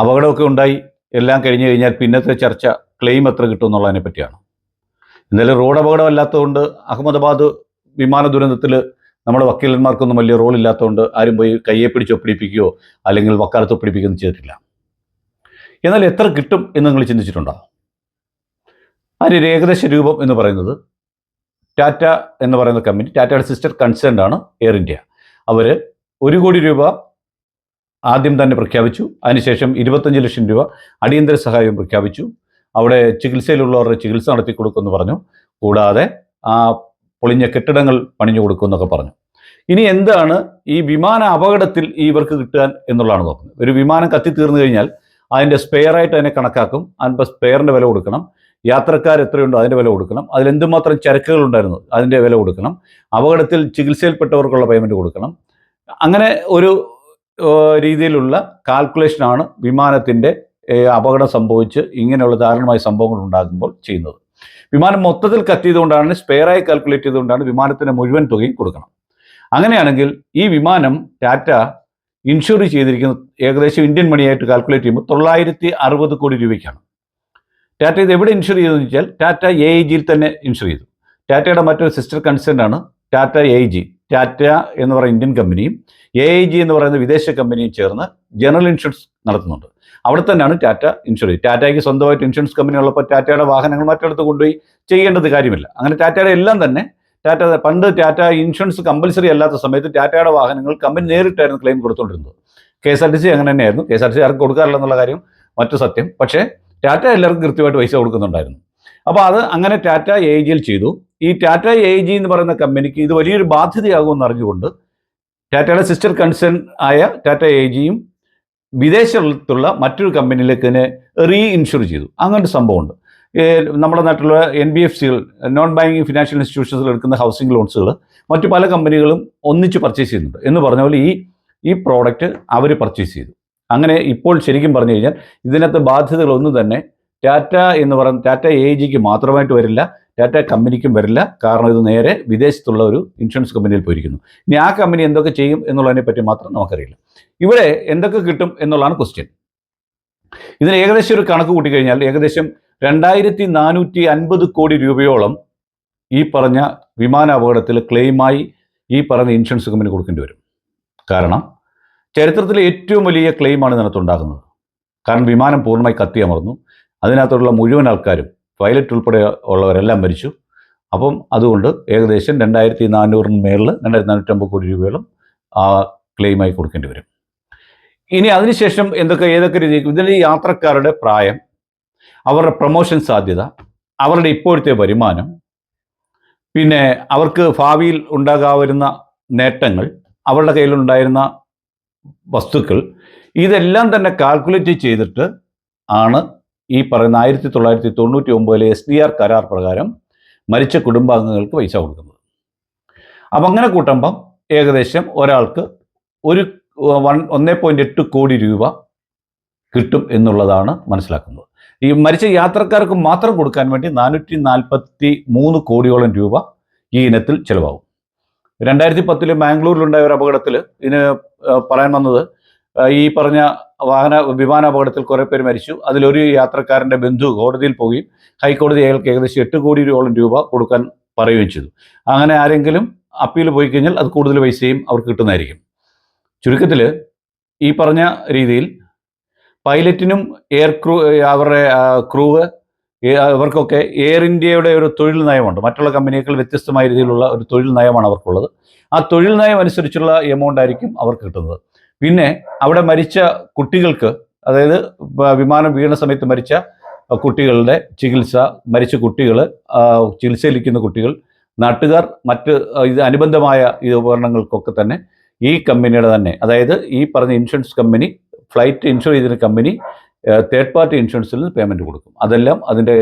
അപകടമൊക്കെ ഉണ്ടായി. എല്ലാം കഴിഞ്ഞു കഴിഞ്ഞാൽ പിന്നത്തെ ചർച്ച ക്ലെയിം എത്ര കിട്ടും എന്നുള്ളതിനെ പറ്റിയാണ്. എന്തായാലും റോഡ് അപകടമല്ലാത്തതുകൊണ്ട് അഹമ്മദാബാദ് വിമാന ദുരന്തത്തിൽ നമ്മുടെ വക്കീലന്മാർക്കൊന്നും വലിയ റോൾ ഇല്ലാത്തതുകൊണ്ട് ആരും പോയി കയ്യെ പിടിച്ച് ഒപ്പിടിപ്പിക്കുകയോ അല്ലെങ്കിൽ വക്കാലത്ത് ഒപ്പിടിപ്പിക്കുകയൊന്നും ചെയ്തിട്ടില്ല. എന്നാൽ എത്ര കിട്ടും എന്ന് നിങ്ങൾ ചിന്തിച്ചിട്ടുണ്ടോ? അതിന്റെ ഏകദേശ രൂപം എന്ന് പറയുന്നത് ടാറ്റ എന്ന് പറയുന്ന കമ്പനി ടാറ്റയുടെ സിസ്റ്റർ കൺസേൺ ആണ് എയർ ഇന്ത്യ അവർ ഒരു കോടി രൂപ ആദ്യം തന്നെ പ്രഖ്യാപിച്ചു. അതിനുശേഷം ഇരുപത്തഞ്ച് ലക്ഷം രൂപ അടിയന്തര സഹായം പ്രഖ്യാപിച്ചു. അവിടെ ചികിത്സയിലുള്ളവരുടെ ചികിത്സ നടത്തി കൊടുക്കുമെന്ന് പറഞ്ഞു. കൂടാതെ ആ പൊളിഞ്ഞ കെട്ടിടങ്ങൾ പണിഞ്ഞു കൊടുക്കുമെന്നൊക്കെ പറഞ്ഞു. ഇനി എന്താണ് ഈ വിമാന അപകടത്തിൽ ഇവർക്ക് കിട്ടാൻ എന്നുള്ളതാണ് നോക്കുന്നത്. ഒരു വിമാനം കത്തിത്തീർന്നു കഴിഞ്ഞാൽ അതിന്റെ സ്പെയറായിട്ട് അതിനെ കണക്കാക്കും. അതിന്റെ സ്പെയറിന്റെ വില കൊടുക്കണം. യാത്രക്കാർ എത്രയുണ്ടോ അതിന്റെ വില കൊടുക്കണം. അതിലെന്തുമാത്രം ചരക്കുകൾ ഉണ്ടായിരുന്നു അതിന്റെ വില കൊടുക്കണം. അപകടത്തിൽ ചികിത്സയിൽപ്പെട്ടവർക്കുള്ള പേയ്മെന്റ് കൊടുക്കണം. അങ്ങനെ ഒരു രീതിയിലുള്ള കാൽക്കുലേഷനാണ് വിമാനത്തിന്റെ ഏഹ്, അപകടം സംഭവിച്ച് ഇങ്ങനെയുള്ള ദാരുണമായ സംഭവങ്ങൾ ഉണ്ടാകുമ്പോൾ ചെയ്യുന്നത്. വിമാനം മൊത്തത്തിൽ കത്തിയതുകൊണ്ടാണ് സ്പെയറായി കാൽക്കുലേറ്റ് ചെയ്തുകൊണ്ടാണ് വിമാനത്തിന് മുഴുവൻ തുകയും കൊടുക്കണം. അങ്ങനെയാണെങ്കിൽ ഈ വിമാനം ടാറ്റ ഇൻഷുർ ചെയ്തിരിക്കുന്ന ഏകദേശം ഇന്ത്യൻ മണിയായിട്ട് കാൽക്കുലേറ്റ് ചെയ്യുമ്പോൾ തൊള്ളായിരത്തി അറുപത് കോടി രൂപയ്ക്കാണ്. ടാറ്റ ഇത് എവിടെ ഇൻഷുർ ചെയ്തതെന്ന് വെച്ചാൽ ടാറ്റ എ ഐ ജിയിൽ തന്നെ ഇൻഷുർ ചെയ്തു. ടാറ്റയുടെ മറ്റൊരു സിസ്റ്റർ കൺസേൺ ആണ് Tata A I G Tata എന്ന് പറയുന്ന ഇന്ത്യൻ കമ്പനിയും എ ഐ ജി എന്ന് പറയുന്ന വിദേശ കമ്പനിയും ചേർന്ന് ജനറൽ ഇൻഷുറൻസ് നടത്തുന്നുണ്ട്. അവിടെ തന്നെയാണ് ടാറ്റ ഇൻഷുറൻസ് ടാറ്റയ്ക്ക് സ്വന്തമായിട്ട് ഇൻഷുറൻസ് കമ്പനി ഉള്ളപ്പോൾ ടാറ്റയുടെ വാഹനങ്ങൾ മറ്റിടത്ത് കൊണ്ടുപോയി ചെയ്യേണ്ടത് കാര്യമില്ല. അങ്ങനെ ടാറ്റയുടെ എല്ലാം തന്നെ ടാറ്റ പണ്ട് ടാറ്റ ഇൻഷുറൻസ് കമ്പൽസറി അല്ലാത്ത സമയത്ത് ടാറ്റയുടെ വാഹനങ്ങൾ കമ്പനി നേരിട്ടായിരുന്നു claim കൊടുത്തുകൊണ്ടിരുന്നത് K S R T C അങ്ങനെ തന്നെയായിരുന്നു K S R T C ആർക്കും കൊടുക്കാറില്ല എന്നുള്ള കാര്യം മറ്റു സത്യം. പക്ഷേ ടാറ്റ എല്ലാവർക്കും കൃത്യമായിട്ട് പൈസ കൊടുക്കുന്നുണ്ടായിരുന്നു. അപ്പോൾ അത് അങ്ങനെ ടാറ്റ എ ജിയിൽ ചെയ്തു. ഈ ടാറ്റ എ ജി എന്ന് പറയുന്ന കമ്പനിക്ക് ഇത് വലിയൊരു ബാധ്യതയാകുമെന്ന് അറിഞ്ഞുകൊണ്ട് ടാറ്റയുടെ സിസ്റ്റർ കൺസേൺ ആയ ടാറ്റ എ ജിയും വിദേശത്തുള്ള മറ്റൊരു കമ്പനിയിലേക്ക് ഇതിനെ റീ ഇൻഷുർ ചെയ്തു. അങ്ങനൊരു സംഭവമുണ്ട്. നമ്മുടെ നാട്ടിലുള്ള എൻ ബി എഫ് സികൾ നോൺ ബാങ്കിങ് ഫിനാൻഷ്യൽ ഇൻസ്റ്റിറ്റ്യൂഷൻസിൽ എടുക്കുന്ന ഹൗസിംഗ് ലോൺസുകൾ മറ്റു പല കമ്പനികളും ഒന്നിച്ച് പർച്ചേസ് ചെയ്യുന്നുണ്ട്. എന്ന് പറഞ്ഞ പോലെ ഈ ഈ പ്രോഡക്റ്റ് അവർ പർച്ചേസ് ചെയ്തു. അങ്ങനെ ഇപ്പോൾ ശരിക്കും പറഞ്ഞു കഴിഞ്ഞാൽ ഇതിനകത്ത് ബാധ്യതകളൊന്നും തന്നെ ടാറ്റ എന്ന് പറയുന്ന ടാറ്റ എ ജിക്ക് മാത്രമായിട്ട് വരില്ല. ടാറ്റ കമ്പനിക്കും വരില്ല. കാരണം ഇത് നേരെ വിദേശത്തുള്ള ഒരു ഇൻഷുറൻസ് കമ്പനിയിൽ പോയിരിക്കുന്നു. ഇനി ആ കമ്പനി എന്തൊക്കെ ചെയ്യും എന്നുള്ളതിനെ പറ്റി മാത്രം നമുക്കറിയില്ല. ഇവിടെ എന്തൊക്കെ കിട്ടും എന്നുള്ളതാണ് ക്വസ്റ്റ്യൻ ഇതിന് ഏകദേശം ഒരു കണക്ക് കൂട്ടിക്കഴിഞ്ഞാൽ ഏകദേശം രണ്ടായിരത്തി നാനൂറ്റി അൻപത് കോടി രൂപയോളം ഈ പറഞ്ഞ വിമാന അപകടത്തിൽ ക്ലെയിമായി ഈ പറഞ്ഞ ഇൻഷുറൻസ് കമ്പനി കൊടുക്കേണ്ടി വരും. കാരണം ചരിത്രത്തിലെ ഏറ്റവും വലിയ ക്ലെയിമാണ് ഇതിനകത്തുണ്ടാകുന്നത് കാരണം വിമാനം പൂർണമായി കത്തിയമർന്നു. അതിനകത്തുള്ള മുഴുവൻ ആൾക്കാരും പൈലറ്റ് ഉൾപ്പെടെ ഉള്ളവരെല്ലാം മരിച്ചു. അപ്പം അതുകൊണ്ട് ഏകദേശം രണ്ടായിരത്തി നാനൂറിന് മേളിൽ രണ്ടായിരത്തി നാനൂറ്റമ്പത് കോടി രൂപയോളം ആ ക്ലെയിമായി കൊടുക്കേണ്ടി വരും. ഇനി അതിനുശേഷം എന്തൊക്കെ ഏതൊക്കെ രീതി ഇതിൽ യാത്രക്കാരുടെ പ്രായം അവരുടെ പ്രൊമോഷൻ സാധ്യത അവരുടെ ഇപ്പോഴത്തെ വരുമാനം പിന്നെ അവർക്ക് ഭാവിയിൽ ഉണ്ടാകാവുന്ന നേട്ടങ്ങൾ അവരുടെ കയ്യിലുണ്ടായിരുന്ന വസ്തുക്കൾ ഇതെല്ലാം തന്നെ കാൽക്കുലേറ്റ് ചെയ്തിട്ട് ആണ് ഈ പറയുന്ന ആയിരത്തി തൊള്ളായിരത്തി തൊണ്ണൂറ്റി ഒമ്പതിലെ എസ് ഡി ആർ കരാർ പ്രകാരം മരിച്ച കുടുംബാംഗങ്ങൾക്ക് പൈസ കൊടുക്കുന്നത്. അപ്പം അങ്ങനെ കൂട്ടുമ്പം ഏകദേശം ഒരാൾക്ക് ഒരു വൺ ഒന്നേ പോയിന്റ് എട്ട് കോടി രൂപ കിട്ടും എന്നുള്ളതാണ് മനസ്സിലാക്കുന്നത്. ഈ മരിച്ച യാത്രക്കാർക്ക് മാത്രം കൊടുക്കാൻ വേണ്ടി നാനൂറ്റി നാൽപ്പത്തി മൂന്ന് കോടിയോളം രൂപ ഈ ഇനത്തിൽ ചിലവാകും. രണ്ടായിരത്തി പത്തിൽ മാംഗ്ലൂരിലുണ്ടായ ഒരു അപകടത്തിൽ ഇതിന് പറയാൻ വന്നത് ഈ പറഞ്ഞ വാഹന വിമാനാപകടത്തിൽ കുറേ പേര് മരിച്ചു. അതിലൊരു യാത്രക്കാരന്റെ ബന്ധു കോടതിയിൽ പോവുകയും ഹൈക്കോടതി അയാൾക്ക് ഏകദേശം എട്ട് കോടി രൂപയോളം രൂപ കൊടുക്കാൻ പറയുകയും ചെയ്തു. അങ്ങനെ ആരെങ്കിലും അപ്പീൽ പോയി കഴിഞ്ഞാൽ അത് കൂടുതൽ പൈസയും അവർക്ക് കിട്ടുന്നതായിരിക്കും. ചുരുക്കത്തിൽ ഈ പറഞ്ഞ രീതിയിൽ പൈലറ്റിനും എയർ ക്രൂ അവരുടെ ക്രൂവ് ഇവർക്കൊക്കെ എയർ ഇന്ത്യയുടെ ഒരു തൊഴിൽ നയമുണ്ട്. മറ്റുള്ള കമ്പനിയേക്കാൾ വ്യത്യസ്തമായ രീതിയിലുള്ള ഒരു തൊഴിൽ നയമാണ് അവർക്കുള്ളത്. ആ തൊഴിൽ നയം അനുസരിച്ചുള്ള എമൗണ്ട് ആയിരിക്കും അവർക്ക് കിട്ടുന്നത്. പിന്നെ അവിടെ മരിച്ച കുട്ടികൾക്ക് അതായത് വിമാനം വീണ സമയത്ത് മരിച്ച കുട്ടികളുടെ ചികിത്സ മരിച്ച കുട്ടികൾ ചികിത്സയിലിരിക്കുന്ന കുട്ടികൾ നാട്ടുകാർ മറ്റ് ഇത് അനുബന്ധമായ ഈ ഉപകരണങ്ങൾക്കൊക്കെ തന്നെ ഈ കമ്പനിയുടെ തന്നെ അതായത് ഈ പറഞ്ഞ ഇൻഷുറൻസ് കമ്പനി ഫ്ലൈറ്റ് ഇൻഷുർ ചെയ്തിരുന്ന കമ്പനി തേർഡ് പാർട്ടി ഇൻഷുറൻസിൽ നിന്ന് പേയ്മെന്റ് കൊടുക്കും. അതെല്ലാം അതിന്റെ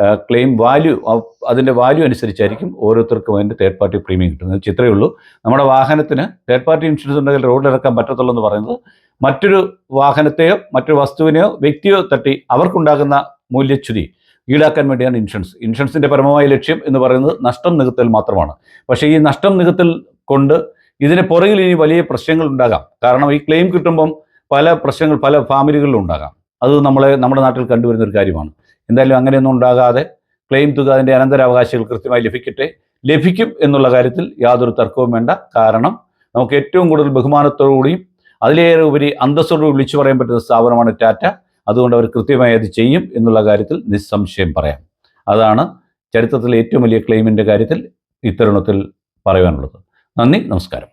ക്ലെയിം വാല്യൂ അതിന്റെ വാല്യൂ അനുസരിച്ചായിരിക്കും ഓരോരുത്തർക്കും അതിന്റെ തേർഡ് പാർട്ടി പ്രീമിയം കിട്ടുന്നത്. ചിത്രമേ ഉള്ളൂ. നമ്മുടെ വാഹനത്തിന് തേർഡ് പാർട്ടി ഇൻഷുറൻസ് ഉണ്ടെങ്കിൽ റോഡിൽ ഇറക്കാൻ പറ്റത്തുള്ളൂ എന്ന് പറയുന്നത് മറ്റൊരു വാഹനത്തെയോ മറ്റൊരു വസ്തുവിനെയോ വ്യക്തിയോ തട്ടി അവർക്കുണ്ടാകുന്ന മൂല്യച്യുതി ഈടാക്കാൻ വേണ്ടിയാണ് ഇൻഷുറൻസ് ഇൻഷുറൻസിന്റെ പരമമായ ലക്ഷ്യം എന്ന് പറയുന്നത് നഷ്ടം നികത്തൽ മാത്രമാണ്. പക്ഷേ ഈ നഷ്ടം നികത്തൽ കൊണ്ട് ഇതിന് പുറകിൽ ഇനി വലിയ പ്രശ്നങ്ങൾ ഉണ്ടാകാം. കാരണം ഈ ക്ലെയിം കിട്ടുമ്പം പല പ്രശ്നങ്ങൾ പല ഫാമിലികളിലും ഉണ്ടാകാം. അത് നമ്മളെ നമ്മുടെ നാട്ടിൽ കണ്ടുവരുന്ന ഒരു കാര്യമാണ്. എന്തായാലും അങ്ങനെയൊന്നും ഉണ്ടാകാതെ ക്ലെയിം തുക അതിന്റെ അനന്തരാവകാശികൾ കൃത്യമായി ലഭിക്കട്ടെ. ലഭിക്കും എന്നുള്ള കാര്യത്തിൽ യാതൊരു തർക്കവും വേണ്ട. കാരണം നമുക്ക് ഏറ്റവും കൂടുതൽ ബഹുമാനത്തോടുകൂടിയും അതിലേറെ ഉപരി അന്തസ്സോടുകൂടി വിളിച്ചു പറയാൻ പറ്റുന്ന സ്ഥാപനമാണ് ടാറ്റ. അതുകൊണ്ട് അവർ കൃത്യമായി അത് ചെയ്യും എന്നുള്ള കാര്യത്തിൽ നിസ്സംശയം പറയാം. അതാണ് ചരിത്രത്തിലെ ഏറ്റവും വലിയ ക്ലെയിമിന്റെ കാര്യത്തിൽ ഇത്തരുണത്തിൽ പറയുവാനുള്ളത് നന്ദി നമസ്കാരം.